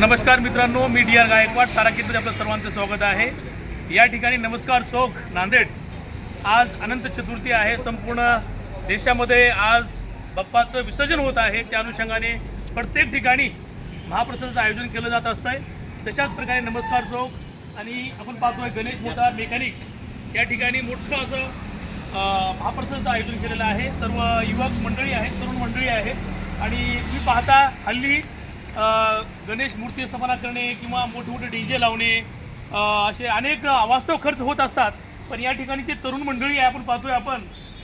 नमस्कार मित्रांनो मी डी आर गायकवाड ताराकीमध्ये आपलं सर्वांचं स्वागत आहे. या ठिकाणी नमस्कार चौक नांदेड. आज अनंत चतुर्थी आहे. संपूर्ण देशामध्ये आज बाप्पाचं विसर्जन होत आहे. त्या अनुषंगाने प्रत्येक ठिकाणी महाप्रसादाचं आयोजन केलं जात असतं आहे तशाच प्रकारे नमस्कार चौक आणि आपण पाहतोय गणेश मोठा मेकॅनिक. या ठिकाणी मोठं असं महाप्रसादाचं आयोजन केलेलं आहे. सर्व युवक मंडळी आहेत तरुण मंडळी आहेत. आणि तुम्ही पाहता हल्ली गणेश मूर्ती स्थापना करणे किंवा मोठे डी जे लावणे असे अनेक अवास्तव खर्च होत असतात. पण या ठिकाणी जे तरुण मंडळी आहे आपण पाहतोय आपण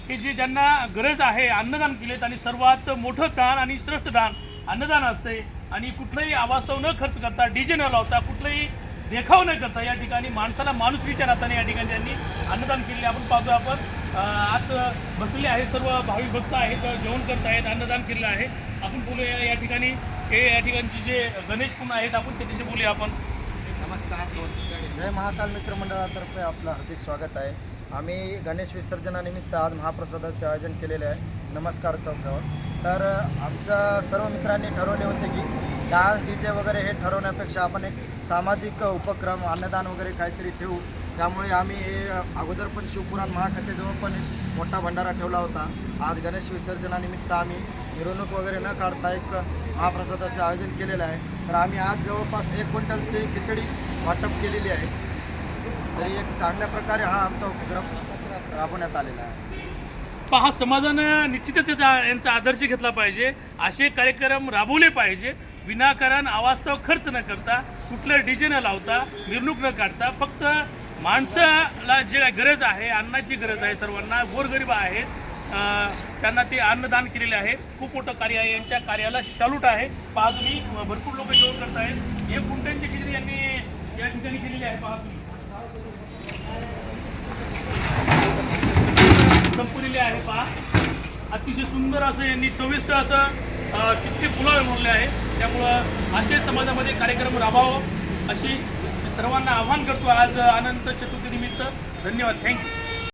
की जे ज्यांना गरज आहे अन्नदान केलेत आणि सर्वात मोठं दान आणि श्रेष्ठ दान अन्नदान असते आणि कुठलंही अवास्तव न खर्च करता डी जे न लावता कुठलंही देखाव न करता या ठिकाणी माणसाला माणुसकीच्या नात्याने या ठिकाणी त्यांनी अन्नदान केले आपण पाहतोय आपण. आत बसलेले आहेत सर्व भाविक भक्त आहेत जेवण करत आहेत अन्नदान केलेलं आहे. आपण बोलूया या ठिकाणी. हे या ठिकाणचे जे गणेश कुंड आहेत आपण त्याच्याशी बोलूया आपण. नमस्कार. जय महाकाल मित्रमंडळातर्फे आपलं हार्दिक स्वागत आहे. आम्ही गणेश विसर्जनानिमित्त आज महाप्रसादाचे आयोजन केलेले आहे. नमस्कार चौकावर तर आमच्या सर्व मित्रांनी ठरवले होते की डान्स डी जे वगैरे हे ठरवण्यापेक्षा आपण एक सामाजिक उपक्रम अन्नदान वगैरे काहीतरी ठेवू. त्यामुळे आम्ही हे अगोदर पण शिवपुराण महाकथेजवळ पण एक मोठा भंडारा ठेवला होता. आज गणेश विसर्जनानिमित्त आम्ही मिरवणूक वगैरे न काढता एक महाप्रसादाचे आयोजन केलेलं आहे. तर आम्ही आज जवळपास एक क्विंटलची खिचडी वाटप केलेली आहे. तरी एक चांगल्या प्रकारे हा आमचा उपक्रम राबवण्यात आलेला आहे. पहा समाजानं निश्चितच याचा यांचा आदर्श घेतला पाहिजे. असे कार्यक्रम राबवले पाहिजे. विनाकारण अवास्तव खर्च न करता कुठलं डीजे न लावता मिरवणूक न काढता फक्त माणसाला जे काही गरज आहे अन्नाची गरज आहे सर्वांना गोरगरीब आहेत त्यांना ते अन्नदान केलेले आहे. खूप मोठं कार्य आहे. यांच्या कार्याला शालूट आहे. पहा तुम्ही भरपूर लोक जेवण करत आहेत. हे कुंट्यांची खिचडी यांनी या ठिकाणी केलेली आहे. पहा तुम्ही. संपलेले आहे पहा. अतिशय सुंदर असं यांनी चविष्ट असं अ, किचके पुलाव आहे. त्यामुळं असे समाजामध्ये कार्यक्रम राबावं अशी सर्वांना आव्हान करतो आज अनंत चतुर्थीनिमित्त धन्यवाद. थँक्यू